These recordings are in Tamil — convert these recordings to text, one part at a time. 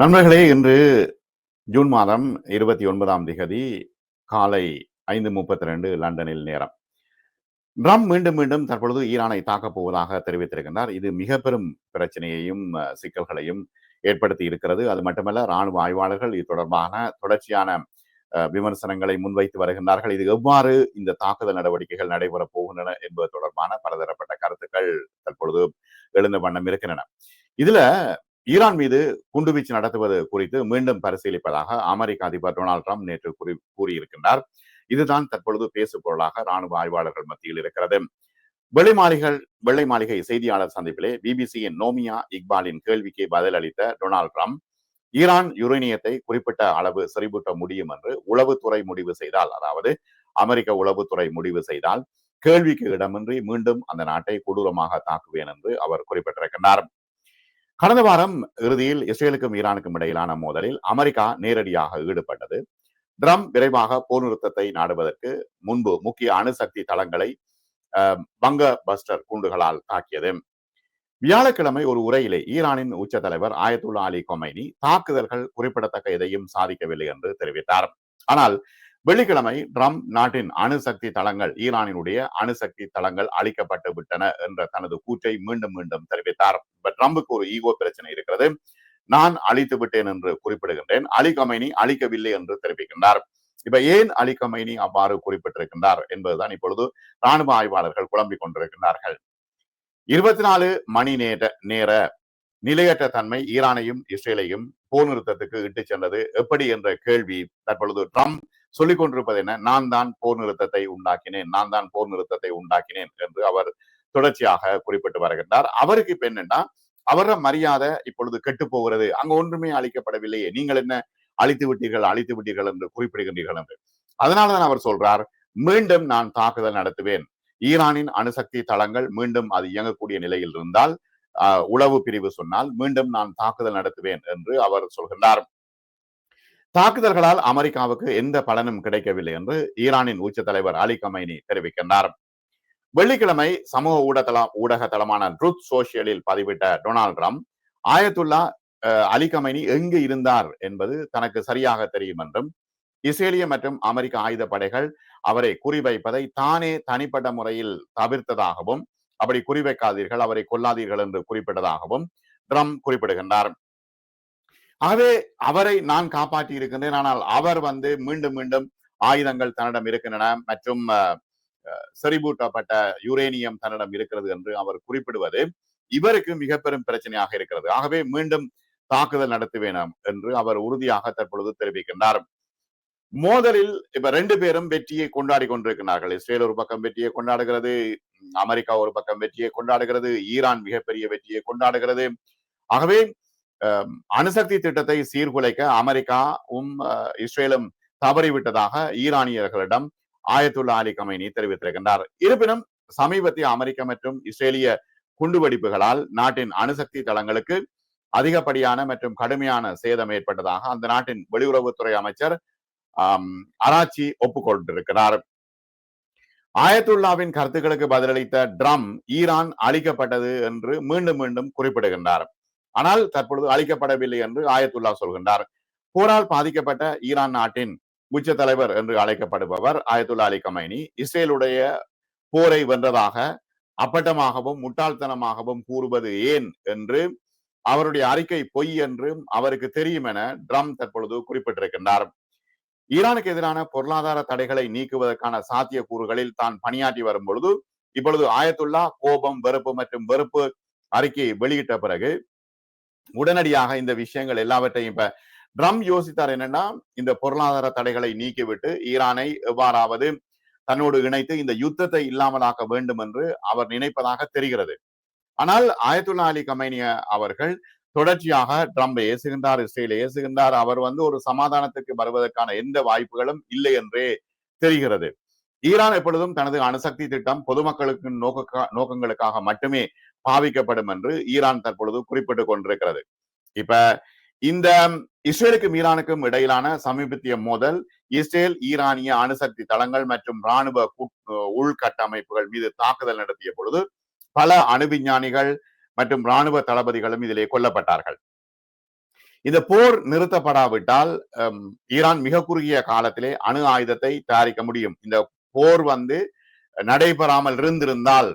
நண்பர்களே இன்று ஜூன் மாதம் இருபத்தி ஒன்பதாம் திகதி காலை ஐந்து முப்பத்தி ரெண்டு லண்டனில் நேரம். ட்ரம்ப் மீண்டும் மீண்டும் தற்பொழுது ஈரானை தாக்கப் போவதாக தெரிவித்திருக்கின்றார். இது மிக பெரும் பிரச்சனையையும் சிக்கல்களையும் ஏற்படுத்தி இருக்கிறது. அது மட்டுமல்ல ராணுவ ஆய்வாளர்கள் இது தொடர்பான தொடர்ச்சியான விமர்சனங்களை முன்வைத்து வருகின்றார்கள். இது எவ்வாறு இந்த தாக்குதல் நடவடிக்கைகள் நடைபெறப் போகின்றன என்பது தொடர்பான பலதரப்பட்ட கருத்துக்கள் தற்பொழுது எழுந்த வண்ணம் இருக்கின்றன. இதுல ஈரான் மீது குண்டுவீச்சு நடத்துவது குறித்து மீண்டும் பரிசீலிப்பதாக அமெரிக்க அதிபர் டொனால்டு ட்ரம்ப் நேற்று கூறி கூறியிருக்கின்றார். இதுதான் தற்பொழுது பேசு பொருளாக ராணுவ ஆய்வாளர்கள் மத்தியில் இருக்கிறது. வெள்ளை மாளிகள் வெள்ளை மாளிகை செய்தியாளர் சந்திப்பிலே பிபிசியின் நோமியா இக்பாலின் கேள்விக்கு பதிலளித்த டொனால்ட் ட்ரம்ப் ஈரான் யுரேனியத்தை குறிப்பிட்ட அளவு செறிவூட்ட முடியும் என்று உளவுத்துறை முடிவு செய்தால் அதாவது அமெரிக்க உளவுத்துறை முடிவு செய்தால் கேள்விக்கு இடமின்றி மீண்டும் அந்த நாட்டை கொடூரமாக தாக்குவேன் என்று அவர் குறிப்பிட்டிருக்கிறார் கடந்த வாரம் இறுதியில் இஸ்ரேலுக்கும் ஈரானுக்கும் இடையிலான மோதலில் அமெரிக்கா நேரடியாக ஈடுபட்டது. ட்ரம்ப் விரைவாக போர் நிறுத்தத்தை நாடுவதற்கு முன்பு முக்கிய அணுசக்தி தளங்களை அஹ், பங்க பஸ்டர் குண்டுகளால் தாக்கியது. வியாழக்கிழமை ஒரு உரையிலே ஈரானின் உச்ச தலைவர் ஆயத்துல்லா அலி கொமைனி தாக்குதல்கள் குறிப்பிடத்தக்க எதையும் சாதிக்கவில்லை என்று தெரிவித்தார். ஆனால் வெள்ளிக்கிழமை ட்ரம்ப் நாட்டின் அணுசக்தி தளங்கள் ஈரானினுடைய அணுசக்தி தளங்கள் அழிக்கப்பட்டு விட்டன என்ற தனது கூற்றை மீண்டும் மீண்டும் தெரிவித்தார். ட்ரம்புக்கு ஒரு ஈகோ பிரச்சனை இருக்கிறது. நான் அழித்து விட்டேன் என்று குறிப்பிடுகின்றேன். அலி கமைனி அழிக்கவில்லை என்று தெரிவிக்கின்றார். இப்ப ஏன் அலி கமைனி அவ்வாறு குறிப்பிட்டிருக்கின்றார் என்பதுதான் இப்பொழுது ராணுவ ஆய்வாளர்கள் குழம்பிக் கொண்டிருக்கின்றார்கள். இருபத்தி நாலு மணி நேர நேர நிலையற்ற தன்மை ஈரானையும் இஸ்ரேலையும் போர் நிறுத்தத்துக்கு இட்டு சென்றது. எப்படி என்ற கேள்வி தற்பொழுது ட்ரம்ப் சொல்லிக் கொண்டிருப்பது என்ன? நான் தான் போர் நிறுத்தத்தை உண்டாக்கினேன் நான் தான் போர் நிறுத்தத்தை உண்டாக்கினேன் என்று அவர் தொடர்ச்சியாக குறிப்பிட்டு வருகின்றார். அவருக்கு இப்ப என்னன்னா அவர மரியாதை இப்பொழுது கெட்டு போகிறது. அங்க ஒன்றுமே அளிக்கப்படவில்லையே. நீங்கள் என்ன அழித்து விட்டீர்கள் அழித்து விட்டீர்கள் என்று குறிப்பிடுகின்றீர்கள் என்று. அதனாலதான் அவர் சொல்றார் மீண்டும் நான் தாக்குதல் நடத்துவேன். ஈரானின் அணுசக்தி தளங்கள் மீண்டும் அது இயங்கக்கூடிய நிலையில் இருந்தால் உளவு பிரிவு சொன்னால் மீண்டும் நான் தாக்குதல் நடத்துவேன் என்று அவர் சொல்கின்றார். தாக்குதல்களால் அமெரிக்காவுக்கு எந்த பலனும் கிடைக்கவில்லை என்று ஈரானின் உச்ச தலைவர் அலி கமைனி தெரிவிக்கின்றார். வெள்ளிக்கிழமை சமூக ஊடகம் ஊடக தளமான ட்ரூத் சோசியலில் பதிவிட்ட டொனால்ட் ட்ரம்ப் ஆயத்துல்லா அஹ், அலி கமைனி எங்கு இருந்தார் என்பது தனக்கு சரியாக தெரியும் என்றும் இஸ்ரேலிய மற்றும் அமெரிக்க ஆயுத படைகள் அவரை குறிவைப்பதை தானே தனிப்பட்ட முறையில் தவிர்த்ததாகவும் அப்படி குறிவைக்காதீர்கள் அவரை கொல்லாதீர்கள் என்று குறிப்பிட்டதாகவும் ட்ரம்ப் குறிப்பிடுகின்றார். ஆகவே அவரை நான் காப்பாற்றி இருக்கின்றேன் ஆனால் அவர் வந்து மீண்டும் மீண்டும் ஆயுதங்கள் தன்னிடம் இருக்கின்றன மற்றும் செறிபூட்டப்பட்ட யுரேனியம் தன்னிடம் இருக்கிறது என்று அவர் குறிப்பிடுவது இவருக்கு மிக பெரும் பிரச்சனையாக இருக்கிறது. ஆகவே மீண்டும் தாக்குதல் நடத்துவேனாம் என்று அவர் உறுதியாக தற்பொழுது தெரிவிக்கின்றார். மோதலில் இப்ப ரெண்டு பேரும் வெற்றியை கொண்டாடி கொண்டிருக்கிறார்கள். இஸ்ரேல் ஒரு பக்கம் வெற்றியை கொண்டாடுகிறது அமெரிக்கா ஒரு பக்கம் வெற்றியை கொண்டாடுகிறது ஈரான் மிகப்பெரிய வெற்றியை கொண்டாடுகிறது. ஆகவே அணுசக்தி திட்டத்தை சீர்குலைக்க அமெரிக்காவும் இஸ்ரேலும் தவறிவிட்டதாக ஈரானியர்களிடம் ஆயத்துல்லா அலி கமைனி தெரிவித்திருக்கின்றார். இருப்பினும் சமீபத்திய அமெரிக்க மற்றும் இஸ்ரேலிய குண்டுவெடிப்புகளால் நாட்டின் அணுசக்தி தளங்களுக்கு அதிகப்படியான மற்றும் கடுமையான சேதம் ஏற்பட்டதாக அந்த நாட்டின் வெளியுறவுத்துறை அமைச்சர் ஆம், அராச்சி ஒப்புக்கொண்டிருக்கிறார். ஆயத்துல்லாவின் கருத்துக்களுக்கு பதிலளித்த ட்ரம் ஈரான் அழிக்கப்பட்டது என்று மீண்டும் மீண்டும் குறிப்பிடுகின்றார். ஆனால் தற்பொழுது அழிக்கப்படவில்லை என்று ஆயத்துல்லா சொல்கின்றார். போரால் பாதிக்கப்பட்ட ஈரான் நாட்டின் உச்ச தலைவர் என்று அழைக்கப்படுபவர் ஆயத்துல்லா அலி கமைனி இஸ்ரேலுடைய போரை வென்றதாக அப்பட்டமாகவும் முட்டாள்தனமாகவும் கூறுவது ஏன் என்று அவருடைய அறிக்கை பொய் என்றும் அவருக்கு தெரியும் என ட்ரம் தற்பொழுது குறிப்பிட்டிருக்கின்றார். ஈரானுக்கு எதிரான பொருளாதார தடைகளை நீக்குவதற்கான சாத்தியக்கூறுகளில் தான் பணியாற்றி வரும் பொழுது இப்பொழுது ஆயத்துல்லா கோபம் வெறுப்பு மற்றும் வெறுப்பு அறிக்கையை வெளியிட்ட பிறகு உடனடியாக இந்த விஷயங்கள் எல்லாவற்றையும் இப்ப ட்ரம் யோசித்தார் என்னன்னா இந்த பொருளாதார தடைகளை நீக்கிவிட்டு ஈரானை எவ்வாறாவது தன்னோடு இணைத்து இந்த யுத்தத்தை இல்லாமலாக்க வேண்டும் என்று அவர் நினைப்பதாக தெரிகிறது. ஆனால் ஆயத்துல்லா அலி கமேனிய அவர்கள் தொடர்ச்சியாக ட்ரம்பை ஏசுகின்றார் இஸ்ரேலை ஏசுகின்றார் அவர் வந்து ஒரு சமாதானத்துக்கு வருவதற்கான எந்த வாய்ப்புகளும் இல்லை என்றே தெரிகிறது. ஈரான் எப்பொழுதும் தனது அணுசக்தி திட்டம் பொதுமக்களுக்கு நோக்க நோக்கங்களுக்காக மட்டுமே பாவிக்கப்படும் என்று ஈரான் தற்பொழுது குறிப்பிட்டுக் கொண்டிருக்கிறது. இப்ப இந்த இஸ்ரேலுக்கும் ஈரானுக்கும் இடையிலான சமீபத்திய மோதல் இஸ்ரேல் ஈரானிய அணுசக்தி தளங்கள் மற்றும் ராணுவ உள்கட்டமைப்புகள் மீது தாக்குதல் நடத்திய பொழுது பல அணு விஞ்ஞானிகள் மற்றும் இராணுவ தளபதிகளும் இதிலே கொல்லப்பட்டார்கள். இந்த போர் நிறுத்தப்படாவிட்டால் ஈரான் மிக குறுகிய காலத்திலே அணு ஆயுதத்தை தயாரிக்க முடியும். இந்த போர் வந்து நடைபெறாமல் இருந்திருந்தால்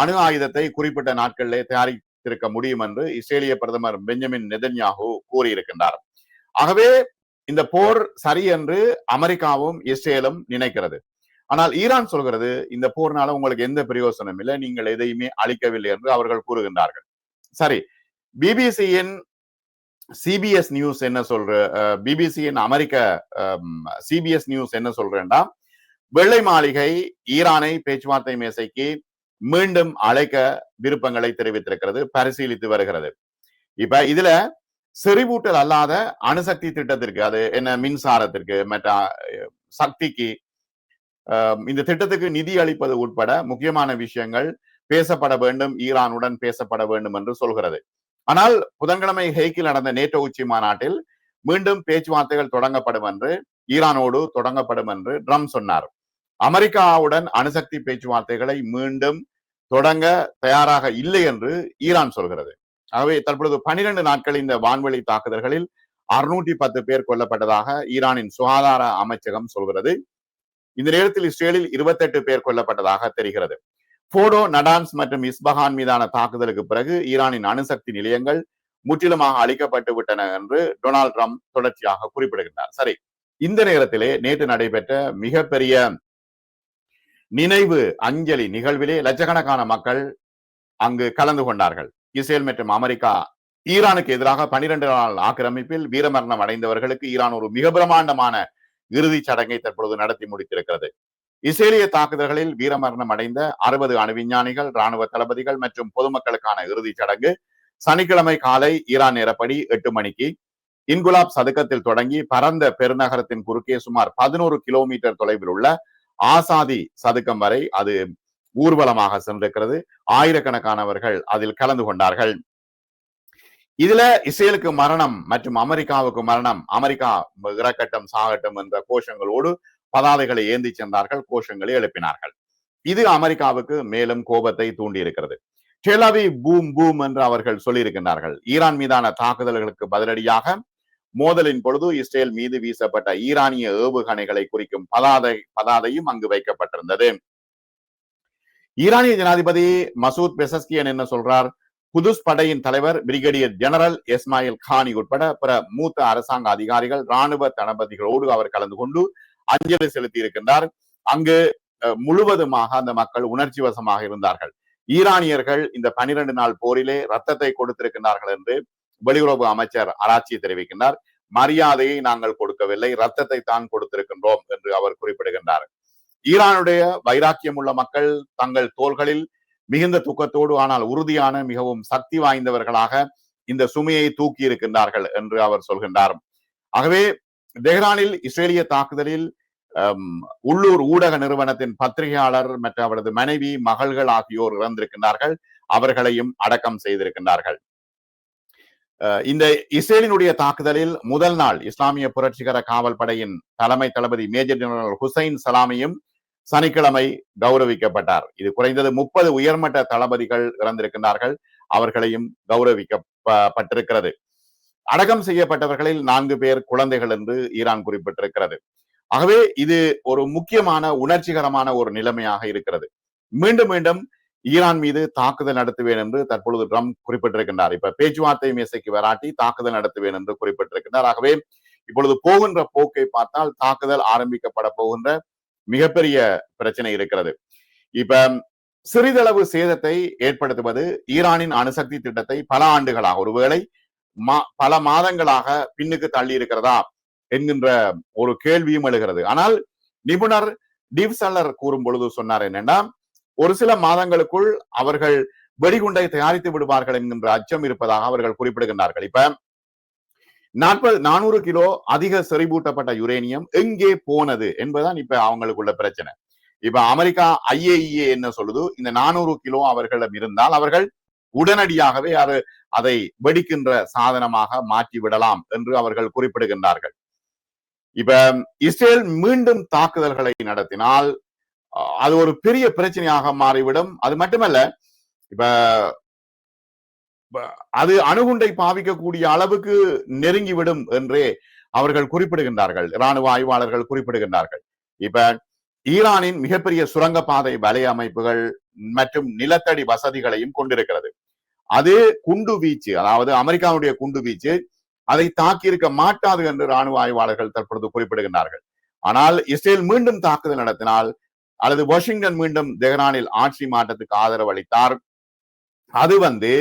அணு ஆயுதத்தை குறிப்பிட்ட நாட்களிலே தயாரித்திருக்க முடியும் என்று இஸ்ரேலிய பிரதமர் பெஞ்சமின் நெதன்யாகு கூறியிருக்கின்றார். ஆகவே இந்த போர் சரி என்று அமெரிக்காவும் இஸ்ரேலும் நினைக்கிறது. ஆனால் ஈரான் சொல்கிறது இந்த போர்னால உங்களுக்கு எந்த பிரயோசனம் இல்லை நீங்கள் எதையுமே அளிக்கவில்லை என்று அவர்கள் கூறுகின்றார்கள். சரி பிபிசியின் சிபிஎஸ் நியூஸ் என்ன சொல்ற பிபிசியின் அமெரிக்க சிபிஎஸ் நியூஸ் என்ன சொல்றேன்னா வெள்ளை மாளிகை ஈரானை பேச்சுவார்த்தை மேசைக்கு மீண்டும் அழைக்க விருப்பங்களை தெரிவித்திருக்கிறது பரிசீலித்து வருகிறது. இப்ப இதுல செறிவூட்டல் அல்லாத அணுசக்தி திட்டத்திற்கு அது என்ன மின்சாரத்திற்கு மற்ற சக்திக்கு இந்த திட்டத்துக்கு நிதி அளிப்பது உட்பட முக்கியமான விஷயங்கள் பேசப்பட வேண்டும் ஈரானுடன் பேசப்பட வேண்டும் என்று சொல்கிறது. ஆனால் புதன்கிழமை ஹெய்கில் நடந்த நேட்டோ உச்சி மாநாட்டில் மீண்டும் பேச்சுவார்த்தைகள் தொடங்கப்படும் என்று ஈரானோடு தொடங்கப்படும் என்று ட்ரம் சொன்னார். அமெரிக்காவுடன் அணுசக்தி பேச்சுவார்த்தைகளை மீண்டும் தொடங்க தயாராக இல்லை என்று ஈரான் சொல்கிறது. ஆகவே தற்பொழுது பனிரெண்டு நாட்கள் இந்த வான்வெளி தாக்குதல்களில் அறுநூற்றி பத்து பேர் கொல்லப்பட்டதாக ஈரானின் சுகாதார அமைச்சகம் சொல்கிறது. இந்த நேரத்தில் இஸ்ரேலில் இருபத்தெட்டு பேர் கொல்லப்பட்டதாக தெரிகிறது. போடோ நடான்ஸ் மற்றும் இஸ்பஹான் மீதான தாக்குதலுக்கு பிறகு ஈரானின் அணுசக்தி நிலையங்கள் முற்றிலுமாக அழிக்கப்பட்டு விட்டன என்று டொனால்ட் ட்ரம்ப் தொடர்ச்சியாக குறிப்பிடுகின்றார். சரி இந்த நேரத்திலே நேற்று நடைபெற்ற மிகப்பெரிய நினைவு அஞ்சலி நிகழ்விலே லட்சக்கணக்கான மக்கள் அங்கு கலந்து கொண்டார்கள். இஸ்ரேல் மற்றும் அமெரிக்கா ஈரானுக்கு எதிராக பனிரெண்டு நாள் ஆக்கிரமிப்பில் வீரமரணம் அடைந்தவர்களுக்கு ஈரான் ஒரு மிக பிரமாண்டமான இறுதிச் சடங்கை தற்பொழுது நடத்தி முடித்திருக்கிறது. இஸ்ரேலிய தாக்குதல்களில் வீரமரணம் அடைந்த அறுபது அணு விஞ்ஞானிகள் ராணுவ தளபதிகள் மற்றும் பொதுமக்களுக்கான இறுதிச் சடங்கு சனிக்கிழமை காலை ஈரான் நேரப்படி எட்டு மணிக்கு. இன்குலாப் சதுக்கத்தில் தொடங்கி பரந்த பெருநகரத்தின் குறுக்கே சுமார் பதினோரு கிலோமீட்டர் தொலைவில் உள்ள ஆசாதி சதுக்கம் வரை அது ஊர்வலமாக சென்றிருக்கிறது. ஆயிரக்கணக்கானவர்கள் அதில் கலந்து கொண்டார்கள். இதுல இஸ்ரேலுக்கு மரணம் மற்றும் அமெரிக்காவுக்கு மரணம் அமெரிக்கா இறக்கட்டும் சாகட்டும் என்ற கோஷங்களோடு பதாதைகளை ஏந்தி சென்றார்கள் கோஷங்களை எழுப்பினார்கள். இது அமெரிக்காவுக்கு மேலும் கோபத்தை தூண்டி இருக்கிறது பூம் பூம் என்று அவர்கள் சொல்லியிருக்கின்றார்கள். ஈரான் மீதான தாக்குதல்களுக்கு பதிலடியாக மோதலின் பொழுது இஸ்ரேல் மீது வீசப்பட்ட ஈரானிய ஏவுகணைகளை குறிக்கும் பதாதை பதாதையும் அங்கு வைக்கப்பட்டிருந்தது. ஈரானிய ஜனாதிபதி மசூத் பெசஸ்கியன் என்ன சொல்றார்? குதுஸ் படையின் தலைவர் பிரிகேடியர் ஜெனரல் இஸ்மாயில் கானி உட்பட பிற மூத்த அரசாங்க அதிகாரிகள் ராணுவ தளபதிகளோடு அவர் கலந்து கொண்டு அஞ்சலி செலுத்தி இருக்கின்றார் அங்கு முழுவதுமாக அந்த மக்கள் உணர்ச்சி வசமாக இருந்தார்கள். ஈரானியர்கள் இந்த பனிரெண்டு நாள் போரிலே ரத்தத்தை கொடுத்திருக்கின்றார்கள் என்று வெளியுறவு அமைச்சர் ஆராய்ச்சி தெரிவிக்கின்றார். மரியாதையை நாங்கள் கொடுக்கவில்லை ரத்தத்தை தான் கொடுத்திருக்கின்றோம் என்று அவர் குறிப்பிடுகின்றார். ஈரானுடைய வைராக்கியம் உள்ள மக்கள் தங்கள் தோள்களில் மிகுந்த துக்கத்தோடு ஆனால் உறுதியான மிகவும் சக்தி வாய்ந்தவர்களாக இந்த சுமையை தூக்கி இருக்கின்றார்கள் என்று அவர் சொல்கின்றார். ஆகவே தெஹ்ரானில் இஸ்ரேலிய தாக்குதலில் உள்ளூர் ஊடக நிறுவனத்தின் பத்திரிகையாளர் மற்ற அவரது மனைவி மகள்கள் ஆகியோர் இறந்திருக்கின்றார்கள். அவர்களையும் அடக்கம் செய்திருக்கின்றார்கள். இந்த இஸ்ரேலினுடைய தாக்குதலில் முதல் நாள் இஸ்லாமிய புரட்சிகர காவல் படையின் தலைமை தளபதி மேஜர் ஜெனரல் ஹுசைன் சலாமியும் சனிக்கிழமை கௌரவிக்கப்பட்டார். இது குறைந்தது முப்பது உயர்மட்ட தளபதிகள் இறந்திருக்கின்றார்கள். அவர்களையும் கௌரவிக்கப்பட்டிருக்கிறது. அடக்கம் செய்யப்பட்டவர்களில் நான்கு பேர் குழந்தைகள் என்று ஈரான் குறிப்பிட்டிருக்கிறது. ஆகவே இது ஒரு முக்கியமான உணர்ச்சிகரமான ஒரு நிலைமையாக இருக்கிறது. மீண்டும் மீண்டும் ஈரான் மீது தாக்குதல் நடத்துவேன் என்று தற்பொழுது ட்ரம்ப் குறிப்பிட்டிருக்கின்றார். இப்ப பேச்சுவார்த்தை மேசைக்கு வராட்டி தாக்குதல் நடத்துவேன் என்று குறிப்பிட்டிருக்கின்றார். ஆகவே இப்பொழுது போகின்ற போக்கை பார்த்தால் தாக்குதல் ஆரம்பிக்கப்பட போகின்ற மிகப்பெரிய பிரச்சனை இருக்கிறது. இப்ப சிறிதளவு சேதத்தை ஏற்படுத்துவது ஈரானின் அணுசக்தி திட்டத்தை பல ஆண்டுகளாக ஒருவேளை மா பல மாதங்களாக பின்னுக்கு தள்ளி இருக்கிறதா என்கின்ற ஒரு கேள்வியும் எழுகிறது. ஆனால் நிபுணர் டிவ் சல்லர் கூறும் பொழுது சொன்னார் என்னன்னா ஒரு சில மாதங்களுக்குள் அவர்கள் வெடிகுண்டை தயாரித்து விடுவார்கள் என்கின்ற அச்சம் இருப்பதாக அவர்கள் குறிப்பிடுகின்றார்கள். இப்ப நாற்பது நானூறு கிலோ அதிக செறிவூட்டப்பட்ட யுரேனியம் எங்கே போனது என்பதுதான் இப்ப அவங்களுக்குள்ள பிரச்சனை. இப்ப அமெரிக்கா ஐஏஇஏ என்ன சொல்லுது? இந்த நானூறு கிலோ அவர்களிடம் இருந்தால் அவர்கள் உடனடியாகவே அது அதை வெடிக்கின்ற சாதனமாக மாற்றி விடலாம் என்று அவர்கள் குறிப்பிடுகின்றார்கள். இப்ப இஸ்ரேல் மீண்டும் தாக்குதல்களை நடத்தினால் அது ஒரு பெரிய பிரச்சனையாக மாறிவிடும். அது மட்டுமல்ல இப்ப அது அணுகுண்டை பாவிக்கக்கூடிய அளவுக்கு நெருங்கிவிடும் என்றே அவர்கள் குறிப்பிடுகின்றார்கள். இராணுவ ஆய்வாளர்கள் குறிப்பிடுகின்றார்கள். இப்ப ஈரானின் மிகப்பெரிய சுரங்கப்பாதை வலைய அமைப்புகள் மற்றும் நிலத்தடி வசதிகளையும் கொண்டிருக்கிறது. அது குண்டு வீச்சு அதாவது அமெரிக்காவுடைய குண்டு வீச்சு அதை தாக்கியிருக்க மாட்டாது என்று ராணுவ ஆய்வாளர்கள் தற்பொழுது குறிப்பிடுகின்றார்கள். ஆனால் இஸ்ரேல் மீண்டும் தாக்குதல் நடத்தினால் அல்லது வாஷிங்டன் மீண்டும் தெஹ்ரானில் ஆட்சி மாற்றத்துக்கு ஆதரவு அளித்தார். அது வந்து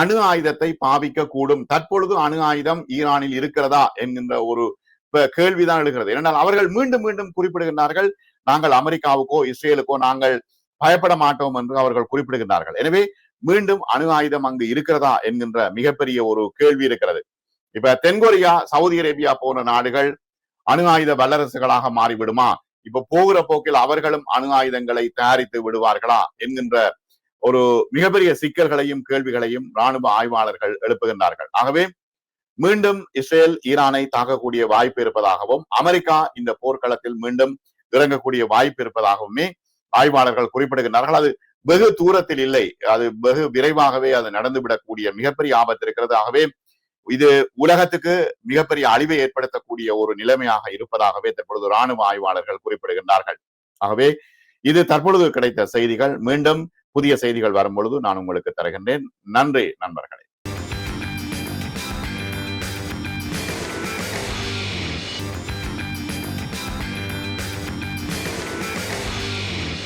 அணு ஆயுதத்தை பாவிக்க கூடும் தற்பொழுது அணு ஆயுதம் ஈரானில் இருக்கிறதா என்கின்ற ஒரு கேள்விதான் எழுகிறது. ஏனென்றால் அவர்கள் மீண்டும் மீண்டும் குறிப்பிடுகின்றார்கள் நாங்கள் அமெரிக்காவுக்கோ இஸ்ரேலுக்கோ நாங்கள் பயப்பட மாட்டோம் என்று அவர்கள் குறிப்பிடுகின்றார்கள். எனவே மீண்டும் அணு ஆயுதம் அங்கு இருக்கிறதா என்கின்ற மிகப்பெரிய ஒரு கேள்வி இருக்கிறது. இப்ப தென்கொரியா சவுதி அரேபியா போன்ற நாடுகள் அணு ஆயுத வல்லரசுகளாக மாறிவிடுமா? இப்ப போகிற போக்கில் அவர்களும் அணு ஆயுதங்களை தயாரித்து விடுவார்களா என்கின்ற ஒரு மிகப்பெரிய சிக்கல்களையும் கேள்விகளையும் ராணுவ ஆய்வாளர்கள் எழுப்புகின்றார்கள். ஆகவே மீண்டும் இஸ்ரேல் ஈரானை தாக்கக்கூடிய வாய்ப்பு இருப்பதாகவும் அமெரிக்கா இந்த போர்க்களத்தில் மீண்டும் இறங்கக்கூடிய வாய்ப்பு இருப்பதாகவுமே ஆய்வாளர்கள் குறிப்பிடுகின்றார்கள். அது வெகு தூரத்தில் இல்லை. அது வெகு விரைவாகவே அது நடந்துவிடக்கூடிய மிகப்பெரிய ஆபத்து இருக்கிறது. ஆகவே இது உலகத்துக்கு மிகப்பெரிய அழிவை ஏற்படுத்தக்கூடிய ஒரு நிலைமையாக இருப்பதாகவே தற்பொழுது ராணுவ ஆய்வாளர்கள் குறிப்பிடுகின்றார்கள். ஆகவே இது தற்பொழுது கிடைத்த செய்திகள். மீண்டும் புதிய செய்திகள் வரும் பொழுது நான் உங்களுக்கு தருகின்றேன். நன்றி நண்பர்களே.